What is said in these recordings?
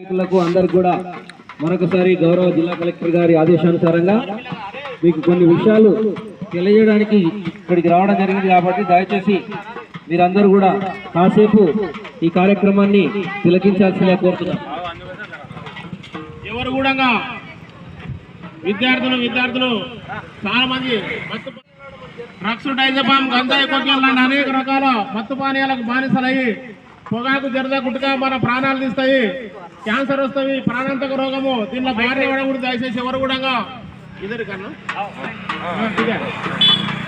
నాయకులకు అందరికి కూడా మరొకసారి గౌరవ జిల్లా కలెక్టర్ గారి ఆదేశానుసారంగా మీకు కొన్ని విషయాలు తెలియజేయడానికి ఇక్కడికి రావడం జరిగింది కాబట్టి దయచేసి మీరందరూ కూడా కాసేపు ఈ కార్యక్రమాన్ని తిలకించాల్సిందిగా కోరుతున్నాం. ఎవరు కూడా విద్యార్థులు విద్యార్థులు చాలా మంది డ్రగ్స్ డైజపాం గంజాయి కొట్లు అనేక రకాల మత్తు పానీయాలకు బానిసలయ్యి పొగాకు జరద గుట్టుగా మన ప్రాణాలు తీస్తాయి. క్యాన్సర్ వస్తాయి ప్రాణాంతక రోగము. దీనిలో భార్య ఇవ్వడం కూడా దయచేసి ఎవరు కూడా ఇద్దరు కన్నా? ఆ, ఇదే.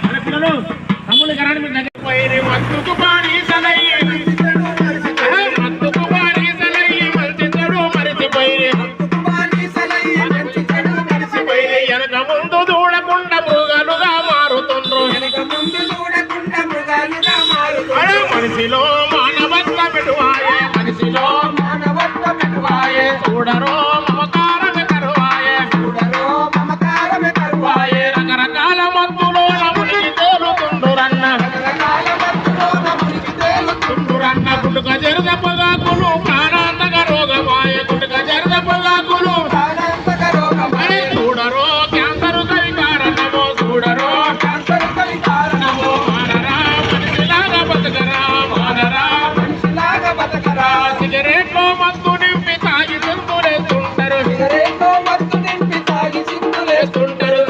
అరే పిల్లలు తమ్ముళ్ళు కరాని మీరు దగ్గర గుట్టుక జరుద పొగాకులు ప్రాణాంతక రోగమాయ గుట్టుక జరుద పొగాకులు అరే చూడరో క్యాన్సర్ కవి కారణమో చూడరో కారణమో. మానరా మనిషిలాగా బతకరా మానరా. సిగరెట్లో మత్తు నింపి తాగి తుందులేస్తుంటారు లేస్తుంటారు ఊది మత్తు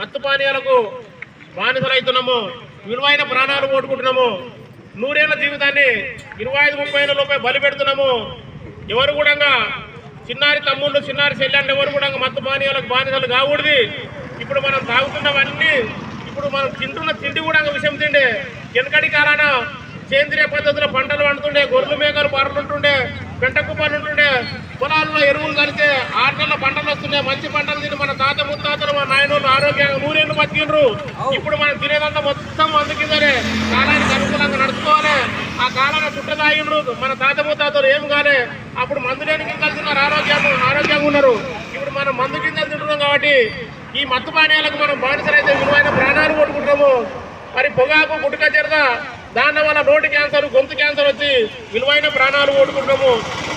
మత్తు పానీయాలకు బానిసలవుతున్నాము విలువైన ప్రాణాలు ఓడుకుంటున్నాము నూరేళ్ళ జీవితాన్ని ఇరవై ఐదు ముప్పై ఏళ్ళ లోపే బలి పెడుతున్నాము. ఎవరు కూడా చిన్నారి తమ్ముళ్ళు చిన్నారి చెల్లెళ్ళు ఎవరు కూడా మత్తు పానీయాలకు బానిసలు కాకూడదు. ఇప్పుడు మనం తాగుతున్నవన్నీ ఇప్పుడు మనం తింటున్న తిండి కూడా విషయం తిండే. వెనకటి కాలాన సేంద్రియ పద్ధతిలో పంటలు పండుతుండే గొర్రెలు మేకలు బర్రెలు పెంటకు పెంట ఉంటుండే పొలాల్లో ఎరువులు కలిస్తే ఆరు నెలల పంటలు వస్తున్నాయి మంచి పంటలు తిని మన తాత ముత్తాతలు మన నాయనోళ్ళు ఆరోగ్యంగా నూరేళ్ళు బతికినరు ఇప్పుడు మనం తినేదంతా మొత్తం అందుకిందనే కాలానికి అనుకూలంగా నడుచుకోవాలి. ఆ కాలాన్ని పుట్ట తాగిండ్రు. మన తాత ముత్తాతలు ఏం కాలే. అప్పుడు మందు లేని కలిసినారు ఆరోగ్యం ఆరోగ్యంగా ఉన్నారు. ఇప్పుడు మనం మందు కింద తింటున్నాం కాబట్టి ఈ మత్తు పానీయాలకు మనం బానిసలైతే విలువైన ప్రాణాలు కొట్టుకుంటాము మరి పొగాకు గుట్టుక చెరదా దాని వల్ల నోటి క్యాన్సర్ గొంతు క్యాన్సర్ వచ్చి విలువైన ప్రాణాలు ఓడుకుంటాము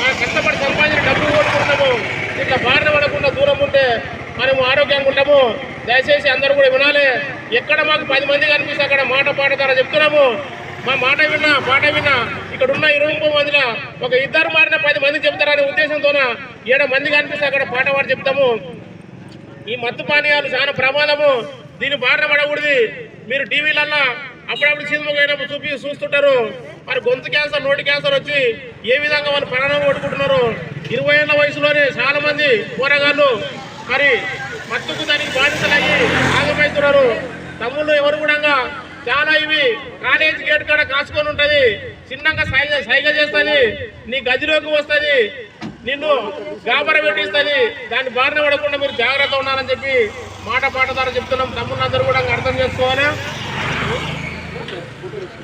ఆ కష్టపడి సంపాదించిన డబ్బులు ఓడుకుంటాము ఇట్లా బారిన పడకుండా దూరం ఉంటే మనము ఆరోగ్యంగా ఉంటాము దయచేసి అందరూ కూడా వినాలి. ఎక్కడ మాకు పది మంది కనిపిస్తే అక్కడ మాట పాడతారా చెప్తున్నాము. మా మాట విన్నా పాట విన్నా ఇక్కడ ఉన్న ఇరవై ముప్పై మందిన ఒక ఇద్దరు మారిన పది మంది చెప్తారనే ఉద్దేశంతోన ఏడ మంది కనిపిస్తే అక్కడ పాట పాడి చెప్తాము. ఈ మత్తు పానీయాలు చాలా ప్రమాదము. దీని బారిన పడకూడదు. మీరు టీవీలల్లో అప్పుడప్పుడు సినిమాకైనప్పుడు చూపి చూస్తుంటారు. మరి గొంతు క్యాన్సర్ నోటి క్యాన్సర్ వచ్చి ఏ విధంగా వాళ్ళు ప్రాణం కొట్టుకుంటున్నారు. ఇరవై ఏళ్ళ వయసులోనే చాలా మంది పోరగాళ్ళు మరి మత్తుకు దానికి బాధితులయ్యి ఆగమవుతున్నారు. తమ్ముళ్ళు ఎవరు కూడా చాలా ఇవి కాలేజ్ గేట్ కాడ కాసుకొని ఉంటుంది. చిన్నగా సైగ సైగ చేస్తుంది. నీ గదిలోకి వస్తుంది. నిన్ను గాబర పెట్టిస్తుంది. దాన్ని బారిన పడకుండా మీరు జాగ్రత్త ఉండాలని చెప్పి మాట పాట ద్వారా చెప్తున్నాం. తమ్ముళ్ళందరూ కూడా అర్థం చేసుకోవాలి. Thank you.